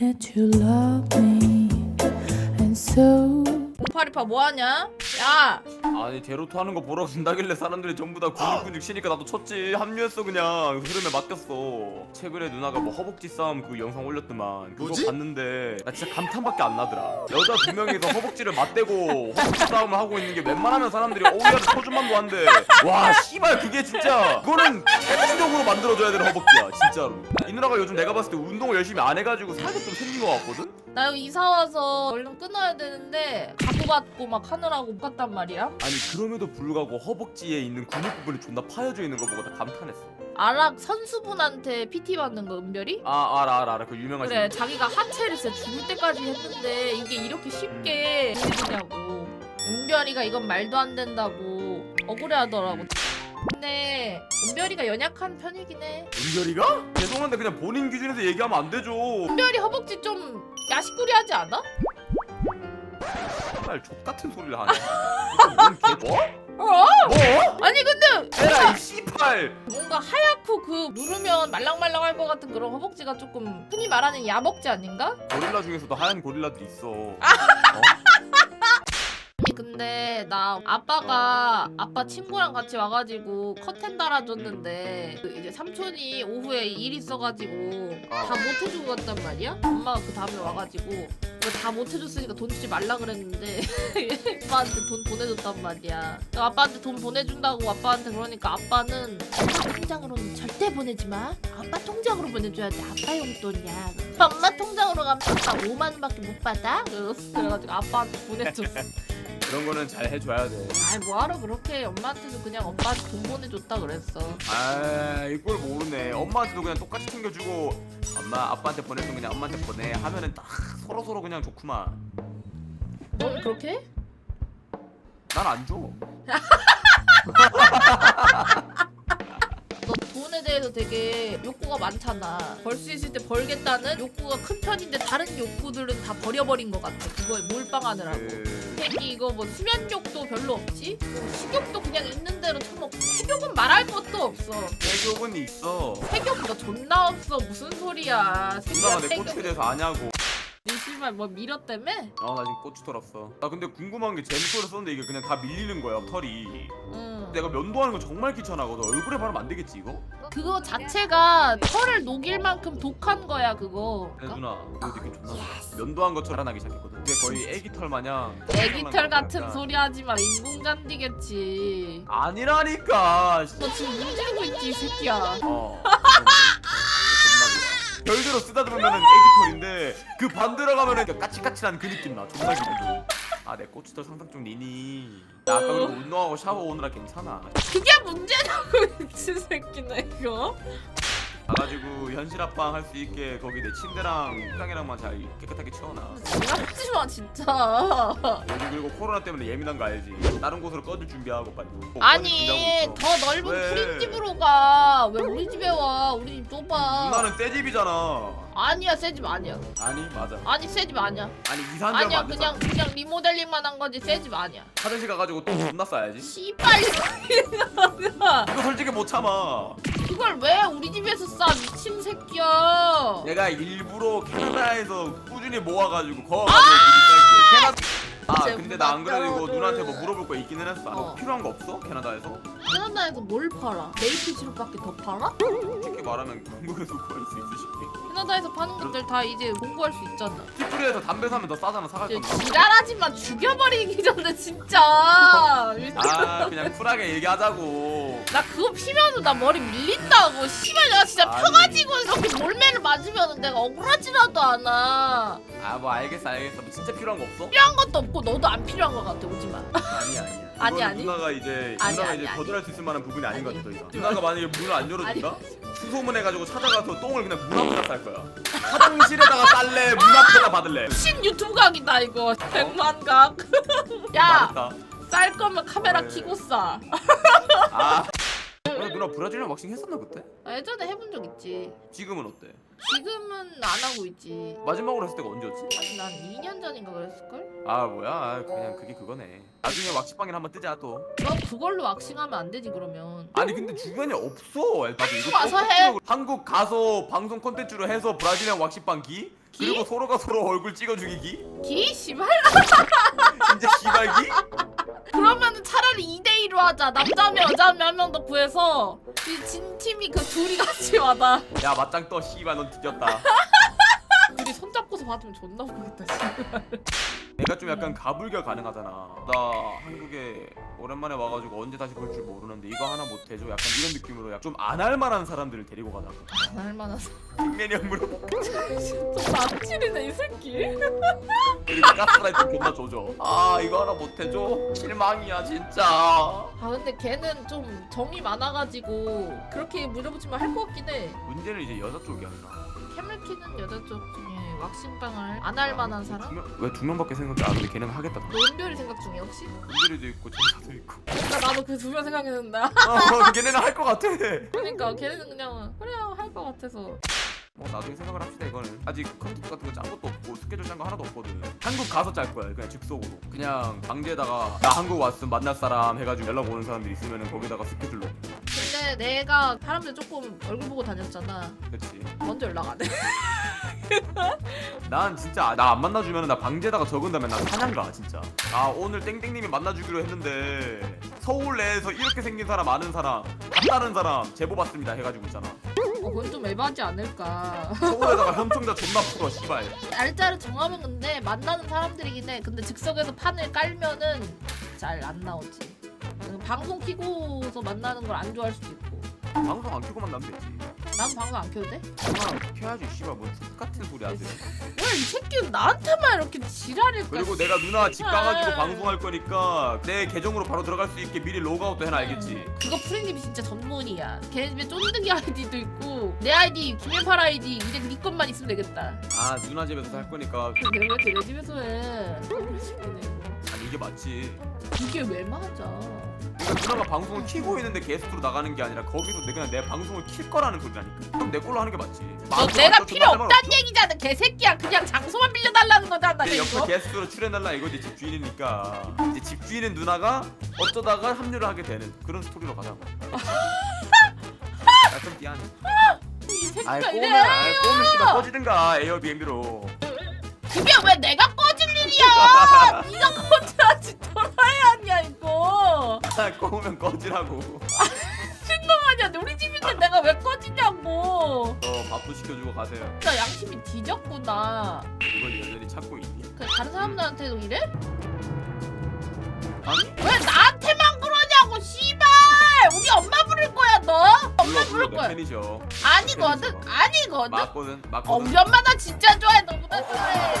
that you love me, and so 공파리파 뭐하냐? 야! 아니 제로투 하는 거 보러 준다길래 사람들이 전부 다 근육근육 치니까 나도 쳤지 합류했어 그냥. 흐름에 맡겼어. 최근에 누나가 뭐 허벅지 싸움 그 영상 올렸더만. 그거 뭐지? 봤는데 나 진짜 감탄밖에 안 나더라. 여자 두 명이서 허벅지를 맞대고 허벅지 싸움을 하고 있는 게 웬만하면 사람들이 오야를 쳐준만도 한데 와 씨발 그게 진짜 그거는 체력으로 만들어줘야 되는 허벅지야 진짜로. 이 누나가 요즘 내가 봤을 때 운동을 열심히 안 해가지고 살도 좀 생긴 것 같거든? 나 여기 이사 와서 얼른 끊어야 되는데 가구 받고 막 하느라고 못 갔단 말이야. 아니 그럼에도 불구하고 허벅지에 있는 근육 부분이 존나 파여져 있는 거 보고 나 감탄했어 아락 선수분한테 PT 받는 거 은별이? 아 알아 알아 알아 그 유명하신 그래 자기가 하체를 진짜 죽을 때까지 했는데 이게 이렇게 쉽게 되냐고 은별이가 이건 말도 안 된다고 억울해하더라고 근데 은별이가 연약한 편이긴 해 은별이가? 죄송한데 그냥 본인 기준에서 얘기하면 안 되죠 은별이 허벅지 좀 야식꾸리하지 않아? 정말 족같은 소리를 하네 뭔 개... 뭐? 어? 뭐? 아니 근데 에라 이 씨팔 뭔가 하얗고 그 누르면 말랑말랑할 것 같은 그런 허벅지가 조금 흔히 말하는 야벅지 아닌가? 고릴라 중에서도 하얀 고릴라들이 있어 어? 근데 나 아빠가 아빠 친구랑 같이 와가지고 커튼 달아줬는데 그 이제 삼촌이 오후에 일 있어가지고 다 못 해주고 갔단 말이야? 엄마가 그 다음에 와가지고 다 못 해줬으니까 돈 주지 말라 그랬는데 아빠한테 돈 보내줬단 말이야. 아빠한테 돈 보내준다고 아빠한테 그러니까 아빠는 엄마 통장으로는 절대 보내지 마. 아빠 통장으로 보내줘야 돼 아빠 용돈이야. 엄마 통장으로 가면 아빠 5만 원밖에 못 받아? 그래가지고 아빠한테 보내줬어 그런 거는 잘 해줘야 돼. 아이 뭐하러 그렇게 엄마한테도 그냥 오빠한테 돈 보내줬다 그랬어. 아 이걸 모르네. 엄마한테도 그냥 똑같이 챙겨주고 엄마 아빠한테 보내면 그냥 엄마한테 보내 하면은 딱 서로 서로 그냥 좋구만. 넌 그렇게 해? 난 안 줘. 너 돈에 대해서 되게 욕구가 많잖아. 벌 수 있을 때 벌겠다는 욕구가 큰 편인데 다른 욕구들은 다 버려버린 것 같아. 그거에 몰빵하느라고. 그... 새끼 이거 뭐 수면욕도 별로 없지? 뭐 식욕도 그냥 있는 대로 처먹고 색욕은 말할 것도 없어 애교은 있어. 색욕 너 존나 없어 무슨 소리야 누나가 내 색욕 대해서 아냐고. 니 씨발 뭐 밀었다며? 아나 지금 꼬치 털었어. 나 근데 궁금한 게 잼소를 썼는데 이게 그냥 다 밀리는 거야 털이. 응 내가 면도하는 거 정말 귀찮아거든. 얼굴에 바르면 안 되겠지 이거? 그거 자체가 털을 녹일 만큼 독한 거야 그거. 네 누나 이거 느낌 존나 좋아. 면도한 것처럼 나기 시작했거든. 근데 거의 애기 털 마냥. 애기 털 같은 약간- 소리 하지 마. 인공잔디겠지. 아니라니까. 너 지금 문지르고 있지 이 새끼야. 어. 별대로 쓰다듬으면은 애기 털인데 그 반대로 가면은 그러니까 까칠까칠한 그 느낌 나. 존나 기분. 아내 꼬치털 상상 좀 니니. 나 아까 그리고 운동하고 샤워 오느라 괜찮아. 그게 문제냐고 미친 새끼네 이거. 가가지고 현실 합방 할 수 있게 거기 내 침대랑 식당이랑만 잘 깨끗하게 치워놔. 장난하지 마 진짜. 요즘 그리고 코로나 때문에 예민한 거 알지? 다른 곳으로 꺼질 준비하고 빨리. 아니 준비하고 있어. 더 넓은 왜? 프린집으로 가. 왜 우리 집에 와? 우리 집 좁아. 누나는 떼집이잖아. 아니야 새집 아니야. 아니 맞아. 아니 새집 아니야. 아니 이사한 아니야 안 됐잖아. 그냥 그냥 리모델링만 한 거지 새집 아니야. 화장실 가가지고 또 존나 싸야지. 씨발 이거 솔직히 못 참아. 그걸 왜 우리 집에서 싸 미친 새끼야. 내가 일부러 캐나다에서 꾸준히 모아가지고 거가지고. 캐나다. 아제 근데 나 안 그래도 이거. 누나한테 뭐 물어볼 거 있기는 했어. 뭐 어. 필요한 거 없어? 캐나다에서? 캐나다에서 뭘 팔아? 메이플 시럽밖에 더 팔아? 솔직히 말하면 한국에서 구할 수 있으시게. 캐나다에서 파는 것들 다 이제 공부할 수 있잖아. 티프리에서 담배 사면 더 싸잖아 사갈 이제 건가? 지랄하지 마 죽여버리기 전에 진짜. 아 그냥 쿨하게 얘기하자고. 나 그거 피면은 나 머리 밀린다고. 씨발 내가 진짜 아니. 펴가지고 이렇게 몰매를 맞으면은 내가 억울하지라도 않아. 아 뭐 알겠어 알겠어. 뭐 진짜 필요한 거 없어? 필요한 것도 없고 너도 안 필요한 것 같아 오지 마. 아니 아니야. 아니, 이거는 아니. 누나가 이제 아니, 누나가 아니, 이제 아니. 거절할 수 있을 만한 부분이 아닌 것 아니. 같아 더 이상. 누나가 만약에 문을 안 열어준다? 아니. 수소문해가지고 찾아가서 똥을 그냥 문 앞에다 쌀 거야. 화장실에다가 쌀래 문 앞에다 받을래. 신 유튜브 각이다 이거. 백만 각. 야. 쌀 거면 카메라 네. 켜고 싸. 아. 누나 브라질리안 왁싱 했었나 그때? 아, 예전에 해본 적 있지. 지금은 어때? 지금은 안 하고 있지. 마지막으로 했을 때가 언제였지? 아니, 난 2년 전인가 그랬을걸? 아 뭐야 아, 그냥 그게 그거네. 나중에 왁싱방에 한번 뜨자 또. 너 그걸로 왁싱하면 안 되지 그러면. 아니 근데 주변에 없어. 나도 이거 와서 꼭 해. 찍어- 한국 가서 방송 콘텐츠로 해서 브라질리안 왁싱방 기? 기? 그리고 서로가 서로 얼굴 찍어 죽이기? 기? 씨발? 진짜 기발기? 그러면 차라리 2대2로 하자. 남자면 여자면 한 명 더 구해서 이 진 팀이 그 둘이 같이 와다 야 맞짱 떠 씨발 넌 뒤졌다. 둘이 손잡고서 받으면 존나 웃기겠다 씨발 내가 좀 약간 가불겨 가능하잖아. 나 한국에 오랜만에 와가지고 언제 다시 볼 줄 모르는데 이거 하나 못해줘? 약간 이런 느낌으로 좀안 할 만한 사람들을 데리고 가자고 안 할만한 빅맨이 형 물어보고 좀 남친이네 이 새끼. 그리고 가스라이트 존나 조져. 아 이거 하나 못해줘? 실망이야 진짜. 아 근데 걔는 좀 정이 많아가지고 그렇게 물어보지만 할 것 같긴 해. 문제는 이제 여자 쪽이 아니라 캐멜키는 여자 쪽 중에 왁싱빵을 안 할 만한 사람? 왜두 명밖에 생각 해. 아 근데 걔는 하겠다. 너 은별이 생각 중이야 혹시? 은별이도 있고 전사도 있고. 그러니까 나도 그 두 명 생각했는데. 어 걔네는 할 것 같아. 그러니까 걔는 그냥 그래 할것 같아서. 뭐 나중에 생각을 합시다 이거는. 아직 컨텐츠 같은 거 짠 것도 없고 스케줄 짠 거 하나도 없거든. 한국 가서 짤 거야 그냥 즉석으로. 그냥 방제에다가 나 한국 왔음 만날 사람 해가지고 연락 오는 사람들 있으면은 거기다가 스케줄로 근데 내가 사람들 조금 얼굴 보고 다녔잖아 그치 먼저 연락 안 해. 난 진짜 나 안 만나주면 나 방제에다가 적은 다음에 난 사냥 가 진짜 아 오늘 땡땡님이 만나주기로 했는데 서울 내에서 이렇게 생긴 사람 아는 사람 같다는 사람 제보 받습니다 해가지고 있잖아 어, 그건 좀 에바지 않을까. 서울에다가 현청자 존나 풀어 씨발 날짜를 정하면 근데 만나는 사람들이긴 해. 근데 즉석에서 판을 깔면은 잘 안 나오지. 그 방송 키고서 만나는 걸 안 좋아할 수도 있고. 방송 안 켜고 만나면 되지 난 방송 안 켜도 돼? 아 켜야지 씨발 뭐 똑같은 소리 하세요 왜 이 새끼는 나한테만 이렇게 지랄일까? 그리고 내가 누나 집 가가지고 아. 방송할 거니까 내 계정으로 바로 들어갈 수 있게 미리 로그아웃도 해놔 알겠지? 그거 프랭님이 진짜 전문이야. 걔 집에 쫀득이 아이디도 있고 내 아이디 김혜팔 아이디 이제 네 것만 있으면 되겠다. 아 누나 집에서 살 거니까 내가 왜내 집에서 해? 이게 맞지? 이게 왜 맞아? 그러니까 누나가 방송을 키고 있는데 게스트로 나가는 게 아니라 거기서 내 그냥 내 방송을 킬 거라는 소리라니까. 그럼 내 걸로 하는 게 맞지. 너 내가 필요 없다는 얘기잖아. 개새끼야. 그냥 장소만 빌려달라는 거잖아 근데 옆에 이거. 게스트로 출연달라 이거지 집 주인이니까. 이제 집 주인은 누나가 어쩌다가 합류를 하게 되는 그런 스토리로 가자고 약간 미안해 이 새끼가 이래. 꼬면 아이 꼬면 씨발 꺼지든가 에어비앤비로. 그게 왜 내가 꺼질 일이야! 네가 꺼져야지. 돌아야 하냐 이거? 아 꼬면 꺼지라고. 아니야 우리 집인데 내가 왜 꺼지냐고. 너 밥도 시켜주고 가세요. 진짜 양심이 뒤졌구나. 이걸 여전히 찾고 있니? 그 다른 사람들한테도 이래? 아니? 왜 나한테만 그러냐고 씨발! 우리 엄마 부를 거야 너? 엄마 부를 거야. 팬이죠. 아니거든 아니거든. 맞거든 어 맞거든. 우리 엄마 나 진짜 좋아해 너보다 좋아해